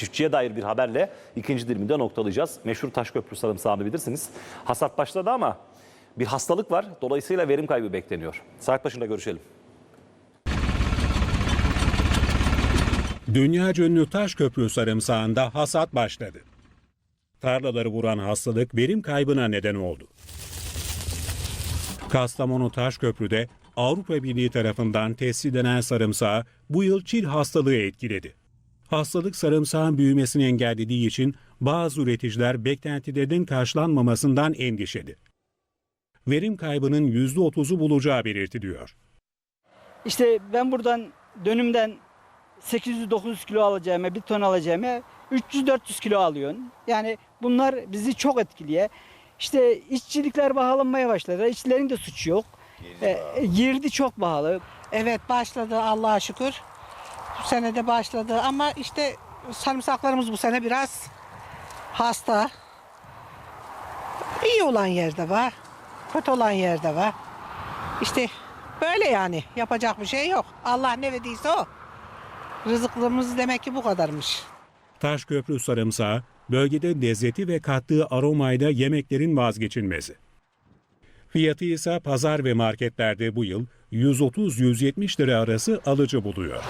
çiftçiye dair bir haberle ikinci diliminde noktalayacağız. Meşhur Taşköprü sarımsağını bilirsiniz. Hasat başladı ama bir hastalık var. Dolayısıyla verim kaybı bekleniyor. Saat başında görüşelim. Dünyaca ünlü Taşköprü sarımsağında hasat başladı. Tarlaları vuran hastalık verim kaybına neden oldu. Kastamonu Taşköprü'de Avrupa Birliği tarafından tescil edilen sarımsağı bu yıl çil hastalığı etkiledi. Hastalık sarımsağın büyümesini engellediği için bazı üreticiler beklentilerinin karşılanmamasından endişeli. Verim kaybının %30'u bulacağı belirtiliyor. İşte ben buradan dönümden 800-900 kilo alacağıma, bir ton alacağıma 300-400 kilo alıyorsun. Yani bunlar bizi çok etkiliyor. İşte işçilikler pahalanmaya başladı. İşçilerin de suçu yok. Girdi, girdi çok pahalı. Evet başladı Allah'a şükür. Bu sene de başladı ama işte sarımsaklarımız bu sene biraz hasta. İyi olan yerde var, kötü olan yerde var. İşte böyle yani yapacak bir şey yok. Allah ne verdiyse o. Rızıklığımız demek ki bu kadarmış. Taşköprü sarımsağı bölgede lezzeti ve kattığı aromayla yemeklerin vazgeçilmezi. Fiyatı ise pazar ve marketlerde bu yıl 130-170 lira arası alıcı buluyor.